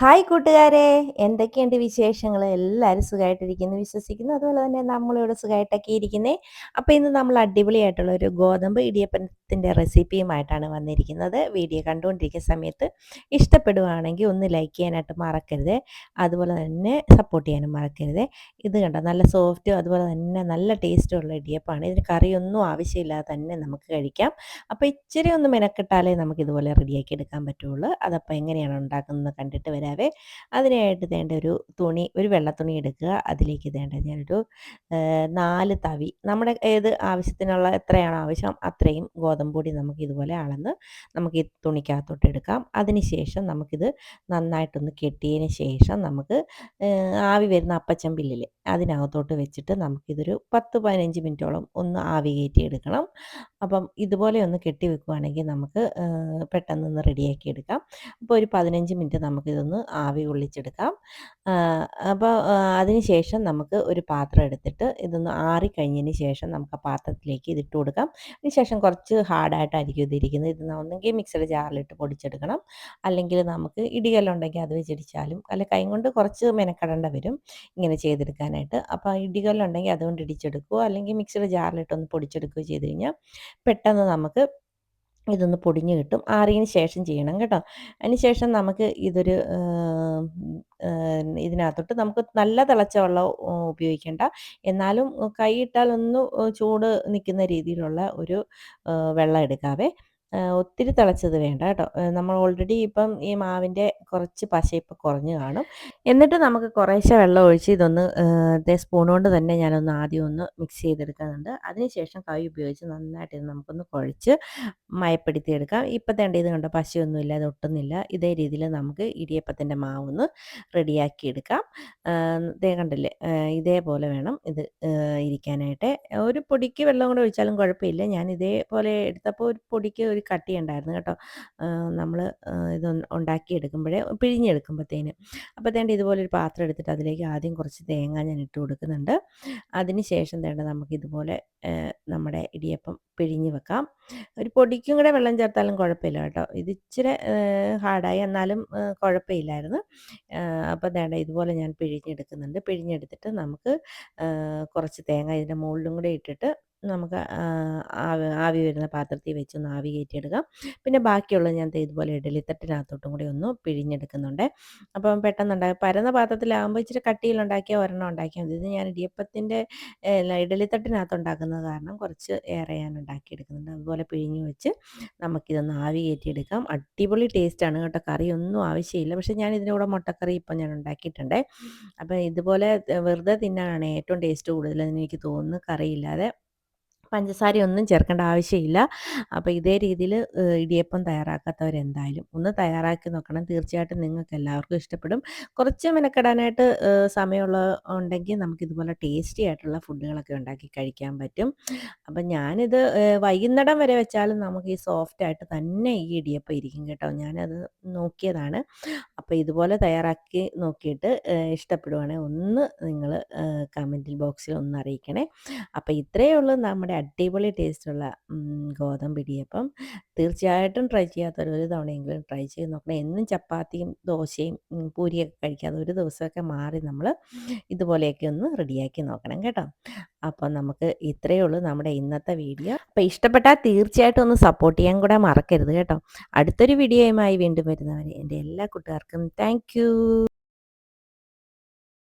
Hi കൂട്ടുകാരെ. എന്തൊക്കെയുണ്ട് വിശേഷങ്ങൾ എല്ലാവരും സുഖമായിട്ടിരിക്കുന്നു വിശ്വസിക്കുന്നു. അതുപോലെ തന്നെ നമ്മളിവിടെ സുഖമായിട്ടൊക്കെ ഇരിക്കുന്നേ. അപ്പോൾ ഇന്ന് നമ്മൾ അടിപൊളിയായിട്ടുള്ള ഒരു ഗോതമ്പ് ഇടിയപ്പത്തിന്റെ റെസിപ്പിയുമായിട്ടാണ് വന്നിരിക്കുന്നത്. വീഡിയോ കണ്ടുകൊണ്ടിരിക്കുന്ന സമയത്ത് ഇഷ്ടപ്പെടുവാണെങ്കിൽ ഒന്ന് ലൈക്ക് ചെയ്യാനായിട്ട് മറക്കരുത്. അതുപോലെ തന്നെ സപ്പോർട്ട് ചെയ്യാനും മറക്കരുത്. ഇത് കണ്ടോ? നല്ല സോഫ്റ്റും അതുപോലെ തന്നെ നല്ല ടേസ്റ്റുള്ള ഇടിയപ്പമാണ്. ഇതിന് കറിയൊന്നും ആവശ്യമില്ലാതെ തന്നെ നമുക്ക് കഴിക്കാം. അപ്പോൾ ഇച്ചിരി ഒന്ന് മെനക്കെട്ടാലേ നമുക്ക് ഇതുപോലെ റെഡിയാക്കി എടുക്കാൻ പറ്റുള്ളൂ. അതപ്പോൾ എങ്ങനെയാണ് ഉണ്ടാക്കുന്നത് കണ്ടിട്ട് വരാം. വരാവേ അതിനായിട്ട് വേണ്ട ഒരു തുണി ഒരു വെള്ള തുണി എടുക്കുക. അതിലേക്ക് വേണ്ട ഞാനൊരു നാല് തവി നമ്മുടെ ഏത് ആവശ്യത്തിനുള്ള എത്രയാണ് ആവശ്യം അത്രയും ഗോതമ്പ് പൊടി നമുക്ക് ഇതുപോലെ അളന്ന് നമുക്ക് ഈ തുണിക്കകത്തോട്ട് എടുക്കാം. അതിനുശേഷം നമുക്കിത് നന്നായിട്ടൊന്ന് കെട്ടിയതിന് ശേഷം നമുക്ക് ആവി വരുന്ന അപ്പച്ചമ്പില്ലിൽ അതിനകത്തോട്ട് വെച്ചിട്ട് നമുക്കിതൊരു പത്ത് പതിനഞ്ച് മിനിറ്റോളം ഒന്ന് ആവി കയറ്റി എടുക്കണം. അപ്പം ഇതുപോലെ ഒന്ന് കെട്ടി വെക്കുകയാണെങ്കിൽ നമുക്ക് പെട്ടെന്ന് റെഡിയാക്കി എടുക്കാം. അപ്പോൾ ഒരു പതിനഞ്ച് മിനിറ്റ് നമുക്കിതൊന്ന് ആവി ഉള്ളിച്ചെടുക്കാം അപ്പോൾ അതിന് ശേഷം നമുക്ക് ഒരു പാത്രം എടുത്തിട്ട് ഇതൊന്ന് ആറിക്കഴിഞ്ഞതിന് ശേഷം നമുക്ക് ആ പാത്രത്തിലേക്ക് ഇതിട്ട് കൊടുക്കാം. അതിന് ശേഷം കുറച്ച് ഹാർഡായിട്ടായിരിക്കും ഇതിരിക്കുന്നത് ഇത് ഒന്നെങ്കിൽ മിക്സഡ് ജാറിലിട്ട് പൊടിച്ചെടുക്കണം. അല്ലെങ്കിൽ നമുക്ക് ഇടികല്ലുണ്ടെങ്കിൽ അത് വെച്ചിടിച്ചാലും അല്ല കൈ കൊണ്ട് കുറച്ച് മെനക്കെടേണ്ട വരും ഇങ്ങനെ ചെയ്തെടുക്കാനായിട്ട്. അപ്പോൾ ഇടികല്ലുണ്ടെങ്കിൽ അതുകൊണ്ട് ഇടിച്ചെടുക്കുകയോ അല്ലെങ്കിൽ മിക്സഡ് ജാറിലിട്ടൊന്ന് പൊടിച്ചെടുക്കുകയോ ചെയ്ത് കഴിഞ്ഞാൽ പെട്ടെന്ന് നമുക്ക് ഇതൊന്ന് പൊടിഞ്ഞ് കിട്ടും. ആറിയതിന് ശേഷം ചെയ്യണം കേട്ടോ. അതിന് ശേഷം നമുക്ക് ഇതൊരു ഇതിനകത്തോട്ട് നമുക്ക് നല്ല തിളച്ച വെള്ളം ഉപയോഗിക്കേണ്ട. എന്നാലും കൈയിട്ടാൽ ഒന്ന് ചൂട് നിൽക്കുന്ന രീതിയിലുള്ള ഒരു വെള്ളം എടുക്കാവേ. ഒത്തിരി തിളച്ചത് വേണ്ട കേട്ടോ. നമ്മൾ ഓൾറെഡി ഇപ്പം ഈ മാവിന്റെ കുറച്ച് പശ ഇപ്പം കുറഞ്ഞു കാണും. എന്നിട്ട് നമുക്ക് കുറേശ്ശെ വെള്ളം ഒഴിച്ച് ഇതൊന്ന് സ്പൂൺ കൊണ്ട് തന്നെ ഞാനൊന്ന് ആദ്യം ഒന്ന് മിക്സ് ചെയ്തെടുക്കുന്നുണ്ട്. അതിനുശേഷം കൈ ഉപയോഗിച്ച് നന്നായിട്ട് ഇത് നമുക്കൊന്ന് കുഴച്ച് മയപ്പെടുത്തി എടുക്കാം ഇപ്പം തേണ്ട ഇത് കണ്ടോ പശയൊന്നുമില്ല അത് ഒട്ടുന്നില്ല. ഇതേ രീതിയിൽ നമുക്ക് ഇടിയപ്പത്തിന്റെ മാവൊന്ന് റെഡിയാക്കി എടുക്കാം ഇതേ കണ്ടില്ലേ ഇതേപോലെ വേണം ഇത് ഇരിക്കാനായിട്ട്. ഒരു പൊടിക്ക് വെള്ളം കൂടെ ഒഴിച്ചാലും കുഴപ്പമില്ല. ഞാൻ ഇതേപോലെ എടുത്തപ്പോൾ ഒരു പൊടിക്ക് ഒരു കട്ടി ഉണ്ടായിരുന്നു കേട്ടോ. നമ്മൾ ഇത് ഉണ്ടാക്കിയെടുക്കുമ്പോഴേ പിഴിഞ്ഞെടുക്കുമ്പോഴത്തേന് അപ്പോഴത്തേണ്ട ഇതുപോലെ ഒരു പാത്രം എടുത്തിട്ട് അതിലേക്ക് ആദ്യം കുറച്ച് തേങ്ങ ഞാൻ ഇട്ട് കൊടുക്കുന്നുണ്ട്. അതിന് ശേഷം തേണ്ട നമുക്ക് ഇതുപോലെ നമ്മുടെ ഇടിയപ്പം പിഴിഞ്ഞ് വെക്കാം. ഒരു പൊടിക്കും കൂടെ വെള്ളം ചേർത്താലും കുഴപ്പമില്ല കേട്ടോ. ഇത് ഇച്ചിരി ഹാർഡായി എന്നാലും കുഴപ്പമില്ലായിരുന്നു. അപ്പോൾ വേണ്ട ഇതുപോലെ ഞാൻ പിഴിഞ്ഞെടുക്കുന്നുണ്ട്. പിഴിഞ്ഞെടുത്തിട്ട് നമുക്ക് കുറച്ച് തേങ്ങ ഇതിന്റെ മുകളിലും കൂടെ ഇട്ടിട്ട് നമുക്ക് ആവി ആവി വരുന്ന പാത്രത്തിൽ വെച്ചൊന്ന് ആവി കയറ്റിയെടുക്കാം. പിന്നെ ബാക്കിയുള്ള ഞാൻ ഇതുപോലെ ഇഡലിത്തട്ടിനകത്തോട്ടും കൂടി ഒന്ന് പിഴിഞ്ഞെടുക്കുന്നുണ്ട്. അപ്പം പെട്ടെന്നുണ്ടാകും പരന്ന പാത്രത്തിലാകുമ്പോൾ ഇച്ചിരി കട്ടിയിലുണ്ടാക്കിയ ഒരെണ്ണം ഉണ്ടാക്കിയാൽ മതി. ഇത് ഞാൻ ഇടിയപ്പത്തിന്റെ ഇഡലിത്തട്ടിനകത്ത് ഉണ്ടാക്കുന്നത് കാരണം കുറച്ച് ഏറെ ഞാൻ ഉണ്ടാക്കിയെടുക്കുന്നുണ്ട്. അതുപോലെ പിഴിഞ്ഞ് വെച്ച് നമുക്കിതൊന്ന് ആവി കയറ്റിയെടുക്കാം. അടിപൊളി ടേസ്റ്റാണ് കേട്ടോ. കറി ഒന്നും ആവശ്യമില്ല. പക്ഷേ ഞാൻ ഇതിന്റെ കൂടെ മുട്ടക്കറി ഇപ്പം ഞാൻ ഉണ്ടാക്കിയിട്ടുണ്ട്. അപ്പം ഇതുപോലെ വെറുതെ തിന്നാനാണ് ഏറ്റവും ടേസ്റ്റ് കൂടുതലെന്ന് എനിക്ക് തോന്നുന്നു. കറിയില്ലാതെ പഞ്ചസാരയൊന്നും ചേർക്കേണ്ട ആവശ്യമില്ല. അപ്പോൾ ഇതേ രീതിയിൽ ഇടിയപ്പം തയ്യാറാക്കാത്തവരെന്തായാലും ഒന്ന് തയ്യാറാക്കി നോക്കണം. തീർച്ചയായിട്ടും നിങ്ങൾക്ക് എല്ലാവർക്കും ഇഷ്ടപ്പെടും. കുറച്ച് മെനക്കെടാനായിട്ട് സമയമുള്ള ഉണ്ടെങ്കിൽ നമുക്കിതുപോലെ ടേസ്റ്റി ആയിട്ടുള്ള ഫുഡുകളൊക്കെ ഉണ്ടാക്കി കഴിക്കാൻ പറ്റും. അപ്പം ഞാനിത് വൈകുന്നേരം വരെ വെച്ചാലും നമുക്ക് ഈ സോഫ്റ്റ് ആയിട്ട് തന്നെ ഈ ഇടിയപ്പം ഇരിക്കും കേട്ടോ. ഞാനത് നോക്കിയതാണ്. അപ്പോൾ ഇതുപോലെ തയ്യാറാക്കി നോക്കിയിട്ട് ഇഷ്ടപ്പെടുവാണെങ്കിൽ ഒന്ന് നിങ്ങൾ കമന്റിൽ ബോക്സിൽ ഒന്ന് അറിയിക്കണേ. അപ്പോൾ ഇത്രയേ ഉള്ളൂ നമ്മുടെ അടിപൊളി ടേസ്റ്റുള്ള ഗോതമ്പ് ഇടിയപ്പം. തീർച്ചയായിട്ടും ട്രൈ ചെയ്യാത്തവർ ഒരു തവണയെങ്കിലും ട്രൈ ചെയ്ത് നോക്കണം. എന്നും ചപ്പാത്തിയും ദോശയും പൂരിയൊക്കെ കഴിക്കാതെ ഒരു ദിവസമൊക്കെ മാറി നമ്മൾ ഇതുപോലെയൊക്കെ ഒന്ന് റെഡിയാക്കി നോക്കണം കേട്ടോ. അപ്പോൾ നമുക്ക് ഇത്രയേ ഉള്ളൂ നമ്മുടെ ഇന്നത്തെ വീഡിയോ. അപ്പോൾ ഇഷ്ടപ്പെട്ടാൽ തീർച്ചയായിട്ടും ഒന്ന് സപ്പോർട്ട് ചെയ്യാൻ കൂടെ മറക്കരുത് കേട്ടോ. അടുത്തൊരു വീഡിയോയുമായി വീണ്ടും വരുന്നവരെ എന്റെ എല്ലാ കൂട്ടുകാർക്കും താങ്ക്